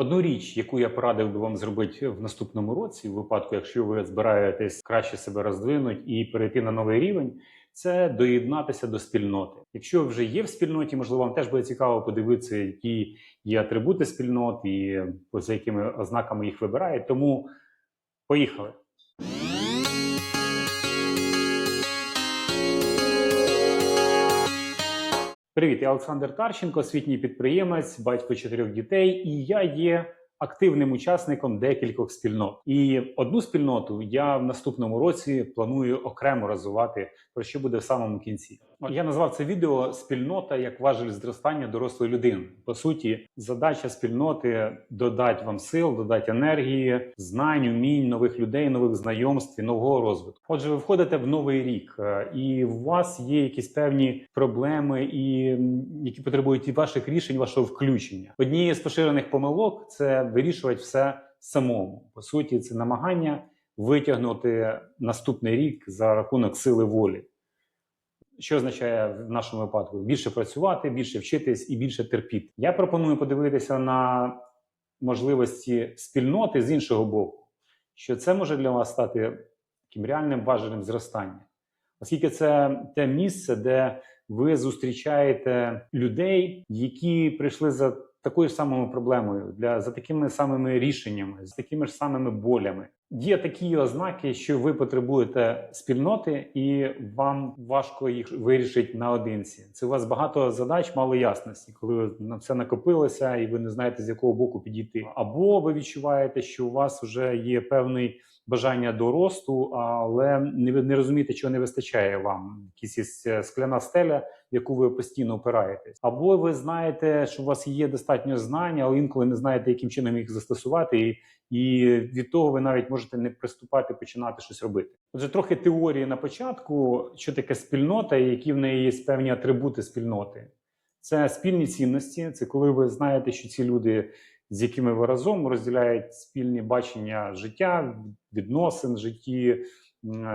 Одну річ, яку я порадив би вам зробити в наступному році, в випадку, якщо ви збираєтесь краще себе роздвинути і перейти на новий рівень, це доєднатися до спільноти. Якщо вже є в спільноті, можливо, вам теж буде цікаво подивитися, які є атрибути спільнот і за якими ознаками їх вибирають. Тому поїхали. Привіт, я Олександр Тарченко, освітній підприємець, батько чотирьох дітей, і я є активним учасником декількох спільнот. І одну спільноту я в наступному році планую окремо розвивати, про що буде в самому кінці. Я назвав це відео Спільнота як важель зростання дорослої людини. По суті, задача спільноти додати вам сил, додати енергії, знань, умінь, нових людей, нових знайомств і нового розвитку. Отже, ви входите в новий рік, е, і у вас є якісь певні проблеми, і які потребують і ваших рішень, вашого включення. Однією з поширених помилок це вирішувати все самому. По суті, це намагання витягнути наступний рік за рахунок сили волі. Що означає в нашому випадку більше працювати, більше вчитись і більше терпіти. Я пропоную подивитися на можливості спільноти з іншого боку, що це може для вас стати таким реальним важелем зростання, оскільки це те місце, де ви зустрічаєте людей, які прийшли за такою ж самою проблемою, для за такими самими рішеннями, з такими ж самими болями. Є такі ознаки, що ви потребуєте спільноти, і вам важко їх вирішити наодинці. Це у вас багато задач, мало ясності, коли на все накопилося, і ви не знаєте з якого боку підійти. Або ви відчуваєте, що у вас вже є певний бажання до росту, але не, не розумієте, чого не вистачає вам. Якісь скляна стеля, в яку ви постійно опираєтесь. Або ви знаєте, що у вас є достатньо знань, але інколи не знаєте, яким чином їх застосувати, і, і від того ви навіть можете не приступати, починати щось робити. Отже, трохи теорії на початку, що таке спільнота, і які в неї є певні атрибути спільноти. Це спільні цінності, це коли ви знаєте, що ці люди, з якими ви разом розділяють спільні бачення життя, відносин в житті,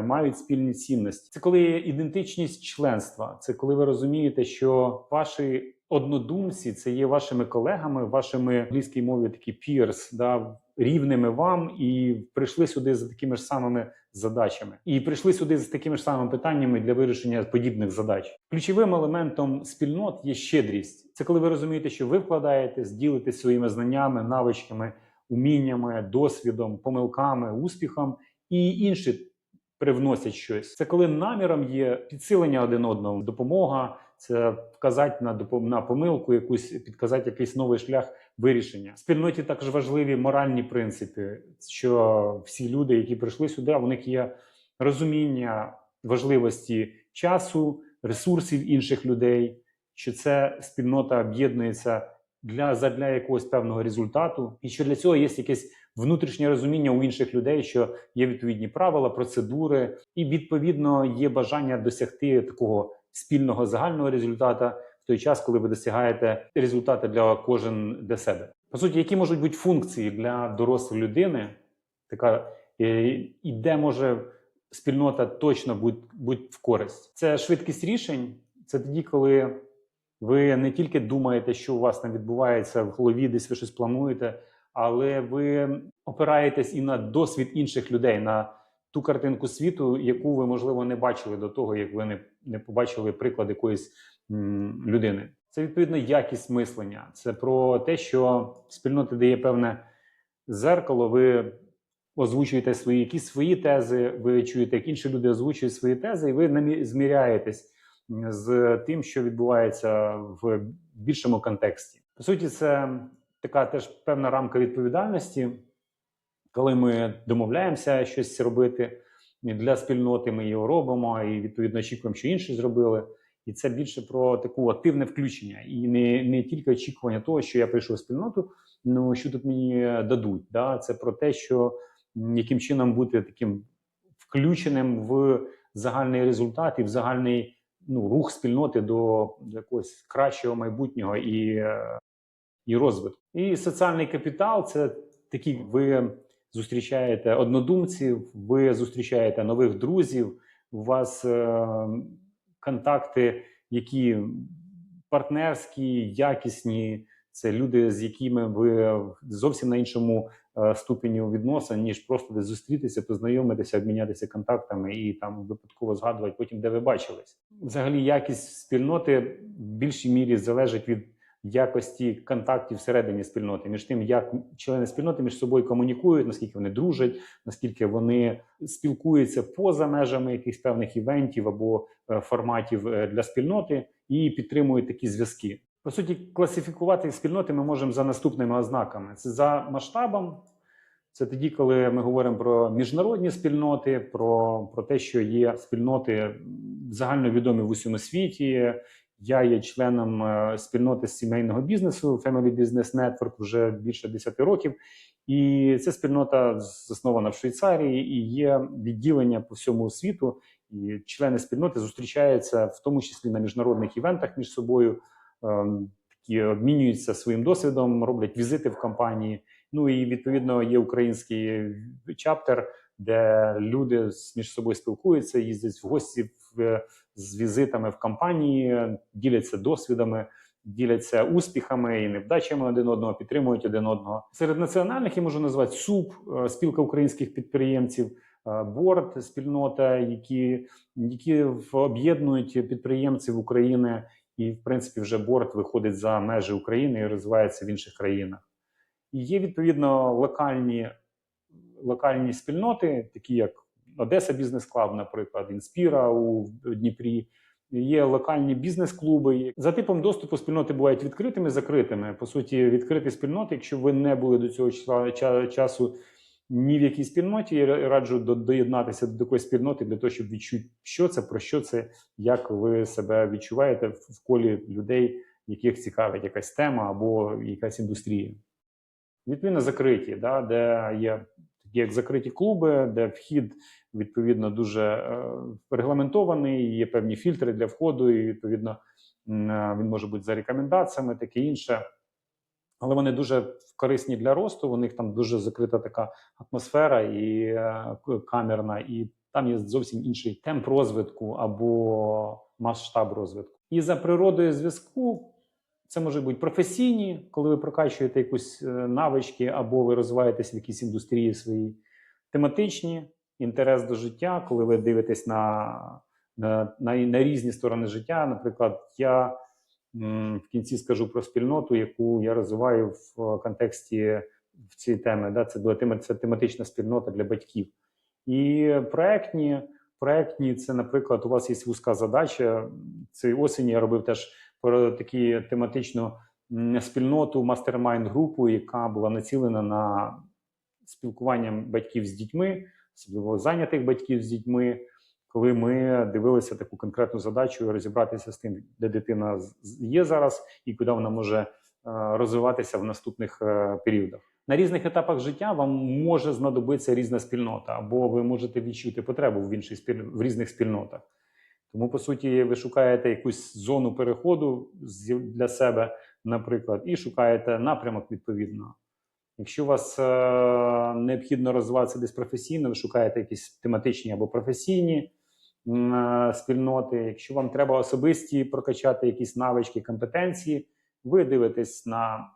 мають спільні цінності. Це коли є ідентичність членства. Це коли ви розумієте, що ваші однодумці це є вашими колегами, вашими в англійській мові такі peers, да, рівними вам, і прийшли сюди за такими ж самими задачами, і прийшли сюди з такими ж самими питаннями для вирішення подібних задач. Ключовим елементом спільнот є щедрість. Це коли ви розумієте, що ви вкладаєтесь, ділитесь своїми знаннями, навичками, уміннями, досвідом, помилками, успіхом, і інші привносять щось. Це коли наміром є підсилення один одного, допомога. Це вказати на на помилку, якусь підказати якийсь новий шлях вирішення. В спільноті також важливі моральні принципи, що всі люди, які прийшли сюди, у них є розуміння важливості часу, ресурсів інших людей, що це спільнота об'єднується для задля якогось певного результату, і що для цього є якесь внутрішнє розуміння у інших людей, що є відповідні правила, процедури, і відповідно є бажання досягти такого спільного загального результату в той час, коли ви досягаєте результати для кожен для себе. По суті, які можуть бути функції для дорослої людини, така е, і де може спільнота точно бути, бути в користь. Це швидкість рішень. Це тоді, коли ви не тільки думаєте, що у вас там відбувається в голові, десь ви щось плануєте, але ви опираєтесь і на досвід інших людей, на ту картинку світу, яку ви, можливо, не бачили до того, як ви не, не побачили приклад якоїсь м, людини. Це відповідно якість мислення. Це про те, що спільнота дає певне зеркало. Ви озвучуєте свої якісь свої тези, ви чуєте, як інші люди озвучують свої тези, і ви зміряєтесь з тим, що відбувається в більшому контексті. По суті, це така теж певна рамка відповідальності, коли ми домовляємося щось робити для спільноти, ми його робимо і відповідно очікуємо, що інші зробили. І це більше про таке активне включення, і не, не тільки очікування того, що я прийшов в спільноту, ну що тут мені дадуть. Да? Це про те, що яким чином бути таким включеним в загальний результат і в загальний ну, рух спільноти до якогось кращого майбутнього і, е, і розвитку. І соціальний капітал це такі ви зустрічаєте однодумців, ви зустрічаєте нових друзів, у вас е, контакти, які партнерські, якісні. Це люди, з якими ви зовсім на іншому е, ступені відносин, ніж просто десь зустрітися, познайомитися, обмінятися контактами і там випадково згадувати потім, де ви бачились. Взагалі, якість спільноти в більшій мірі залежить від якості контактів всередині спільноти, між тим, як члени спільноти між собою комунікують, наскільки вони дружать, наскільки вони спілкуються поза межами якихось певних івентів або е, форматів е, для спільноти і підтримують такі зв'язки. По суті, класифікувати спільноти ми можемо за наступними ознаками: це за масштабом. Це тоді, коли ми говоримо про міжнародні спільноти, про, про те, що є спільноти загальновідомі в усьому світі. Я є членом е, спільноти сімейного бізнесу Family Business Network вже більше 10 років. І ця спільнота заснована в Швейцарії і є відділення по всьому світу. І члени спільноти зустрічаються в тому числі на міжнародних івентах між собою, ем, такі обмінюються своїм досвідом, роблять візити в компанії. Ну і відповідно є український чаптер, де люди між собою спілкуються, їздять в гості в, з візитами в компанії, діляться досвідами, діляться успіхами і невдачами один одного, підтримують один одного. Серед національних я можу назвати СУП, е, спілка українських підприємців. е, Борд, спільнота, які, які об'єднують підприємців України, і в принципі вже борд виходить за межі України і розвивається в інших країнах. І є відповідно локальні, локальні спільноти, такі як Одеса Бізнес Клаб, наприклад, Інспіра у Дніпрі. Є локальні бізнес-клуби. За типом доступу спільноти бувають відкритими, закритими. По суті, відкриті спільноти, якщо ви не були до цього часу ні в якій спільноті, я раджу доєднатися до такої спільноти для того, щоб відчути, що це, про що це, як ви себе відчуваєте в колі людей, яких цікавить якась тема або якась індустрія. Відповідно, закриті, да, де є як закриті клуби, де вхід відповідно дуже е, регламентований, є певні фільтри для входу, і відповідно е, він може бути за рекомендаціями, таке інше. Але вони дуже корисні для росту. У них там дуже закрита така атмосфера і е, камерна, і там є зовсім інший темп розвитку або масштаб розвитку. І за природою зв'язку це може бути професійні, коли ви прокачуєте якусь е, навички, або ви розвиваєтесь в якійсь індустрії своїй, тематичні, інтерес до життя, коли ви дивитесь на, на, на, на різні сторони життя. Наприклад, я м, в кінці скажу про спільноту, яку я розвиваю в контексті в цій теми. Да? Це була тема, це тематична спільнота для батьків. І проектні, проектні це, наприклад, у вас є вузька задача. Цієї осені я робив теж такі тематичну спільноту, мастермайнд групу, яка була націлена на спілкування батьків з дітьми, особливо зайнятих батьків з дітьми. Коли ми дивилися таку конкретну задачу розібратися з тим, де дитина є зараз і куди вона може е, розвиватися в наступних е, періодах. На різних етапах життя вам може знадобитися різна спільнота, або ви можете відчути потребу в іншій спіль... в різних спільнотах. Тому, по суті, ви шукаєте якусь зону переходу для себе, наприклад, і шукаєте напрямок відповідно. Якщо у вас е, необхідно розвиватися десь професійно, ви шукаєте якісь тематичні або професійні е, спільноти. Якщо вам треба особисті прокачати якісь навички, компетенції, ви дивитесь на,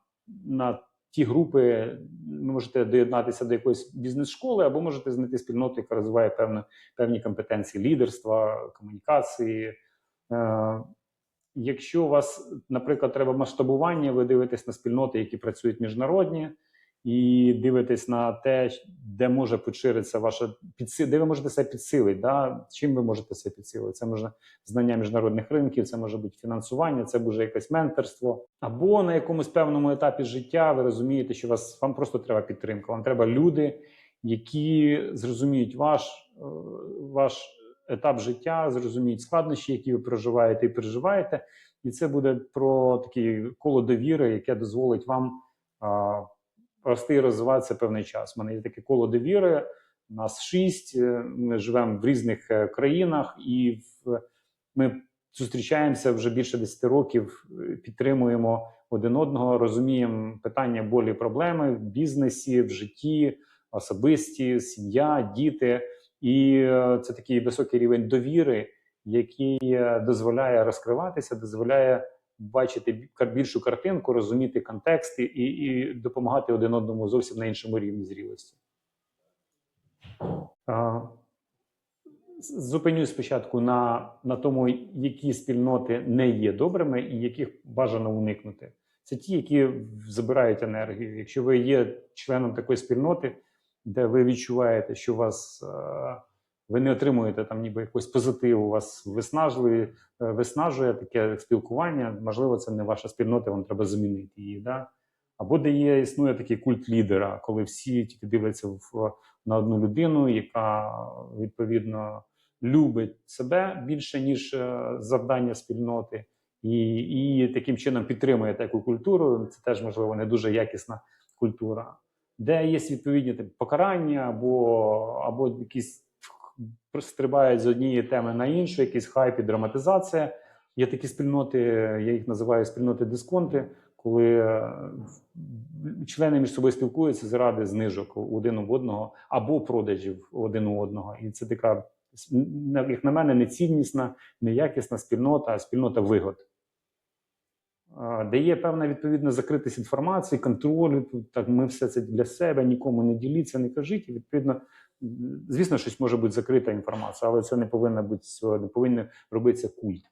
на ті групи, ви можете доєднатися до якоїсь бізнес-школи, або можете знайти спільноту, яка розвиває певні, певні компетенції лідерства, комунікації. Е, Якщо у вас, наприклад, треба масштабування, ви дивитесь на спільноти, які працюють міжнародні, і дивитесь на те, де може поширитися ваша підси, де ви можете себе підсилити. Да? Чим ви можете себе підсилити? Це може знання міжнародних ринків, це може бути фінансування, це може якесь менторство. Або на якомусь певному етапі життя ви розумієте, що вас вам просто треба підтримка. Вам треба люди, які зрозуміють ваш, е, ваш етап життя, зрозуміють складнощі, які ви проживаєте і переживаєте. І це буде про таке коло довіри, яке дозволить вам рости і розвиватися певний час. У мене є таке коло довіри. Нас шість. е, Ми живемо в різних е, країнах, і в ми зустрічаємося вже більше 10 років, е, підтримуємо один одного, розуміємо питання болі, проблеми в бізнесі, в житті, особисті, сім'я, діти. І це такий високий рівень довіри, який дозволяє розкриватися, дозволяє бачити більшу картинку, розуміти контексти і, і допомагати один одному зовсім на іншому рівні зрілості. Зупинюсь спочатку на, на тому, які спільноти не є добрими і яких бажано уникнути. Це ті, які забирають енергію. Якщо ви є членом такої спільноти, де ви відчуваєте, що вас е, ви не отримуєте там ніби якогось позитиву, вас виснажує, е, виснажує таке спілкування. Можливо, це не ваша спільнота, вам треба замінити її. Да? Або де є існує такий культ лідера, коли всі тільки дивляться в, на одну людину, яка відповідно любить себе більше ніж е, завдання спільноти, і, і таким чином підтримує таку культуру. Це теж можливо не дуже якісна культура, де є відповідні там, покарання, або, або якісь стрибають з однієї теми на іншу, якийсь хайп і драматизація. Є такі спільноти, я їх називаю спільноти дисконти, коли е, члени між собою спілкуються заради знижок один у одного або продажів один у одного. І це така, як на мене, неціннісна, неякісна спільнота, а спільнота вигод. А, Де є певна відповідна закритість інформації, контролю. Так, ми все це для себе, нікому не діліться, не кажіть. І відповідно, звісно, щось може бути закрита інформація, але це не повинна бути не повинен робитися культ.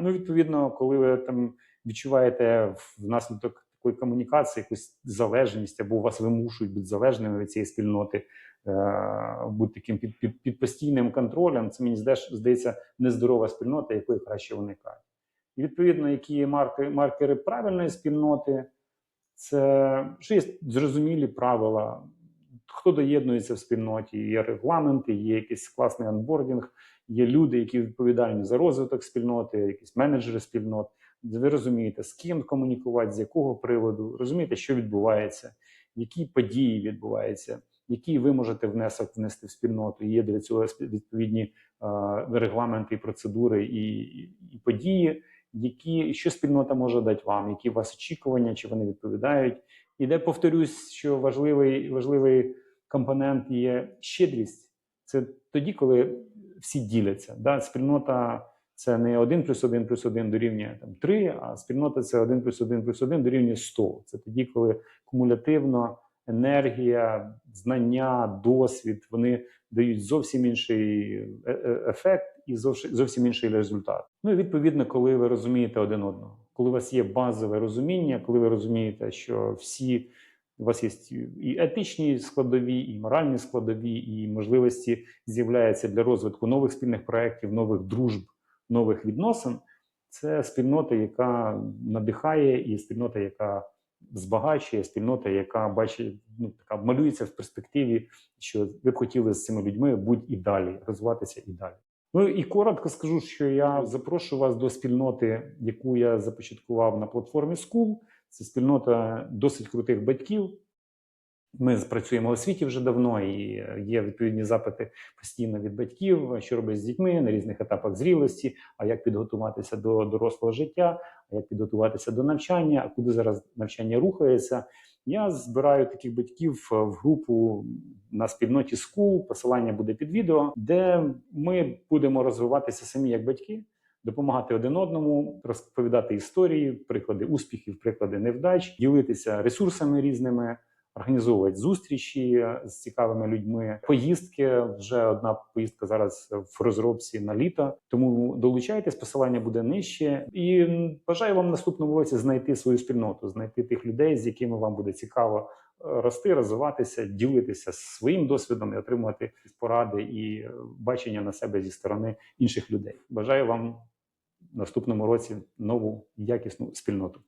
Ну, відповідно, коли ви там відчуваєте внаслідок такої комунікації якусь залежність, або вас вимушують бути залежними від цієї спільноти, е, бути таким під, під, під постійним контролем, це мені здається нездорова спільнота, якої краще уникати. І відповідно, які марки, маркери правильної спільноти, це що є зрозумілі правила, хто доєднується в спільноті, є регламенти, є якийсь класний анбордінг, є люди, які відповідальні за розвиток спільноти, якісь менеджери спільнот. Ви розумієте, з ким комунікувати, з якого приводу, розумієте, що відбувається, які події відбуваються, який ви можете внесок внести в спільноту. Є для цього відповідні регламенти, і процедури і, і події, які що спільнота може дати вам, які у вас очікування, чи вони відповідають. І де повторюсь, що важливий, важливий компонент є щедрість. Це тоді, коли всі діляться. Да? Спільнота це не 1 плюс 1 плюс 1 дорівнює там, 3, а спільнота це 1 плюс 1 плюс 1 дорівнює 100. Це тоді, коли кумулятивно енергія, знання, досвід вони дають зовсім інший е- е- ефект і зовсім зовсім інший результат. Ну і відповідно, коли ви розумієте один одного, коли у вас є базове розуміння, коли ви розумієте, що всі у вас є і етичні складові, і моральні складові, і можливості з'являються для розвитку нових спільних проєктів, нових дружб, нових відносин. Це спільнота, яка надихає, і спільнота, яка збагачує, спільнота, яка бачить, ну така малюється в перспективі, що ви б хотіли з цими людьми бути і далі, розвиватися і далі. Ну і коротко скажу, що я запрошую вас до спільноти, яку я започаткував на платформі School. Це спільнота досить крутих батьків. Ми працюємо в освіті вже давно, і є відповідні запити постійно від батьків, що робити з дітьми на різних етапах зрілості, а як підготуватися до дорослого життя, а як підготуватися до навчання, а куди зараз навчання рухається. Я збираю таких батьків в групу на спільноті School, посилання буде під відео, де ми будемо розвиватися самі як батьки, допомагати один одному, розповідати історії, приклади успіхів, приклади невдач, ділитися ресурсами різними, організовувати зустрічі з цікавими людьми. Поїздки вже одна поїздка зараз в розробці на літо. Тому долучайтесь, посилання буде нижче. І бажаю вам наступному році знайти свою спільноту, знайти тих людей, з якими вам буде цікаво е, рости, розвиватися, ділитися своїм досвідом і отримувати поради і е, бачення на себе зі сторони інших людей. Бажаю вам наступному році нову якісну спільноту.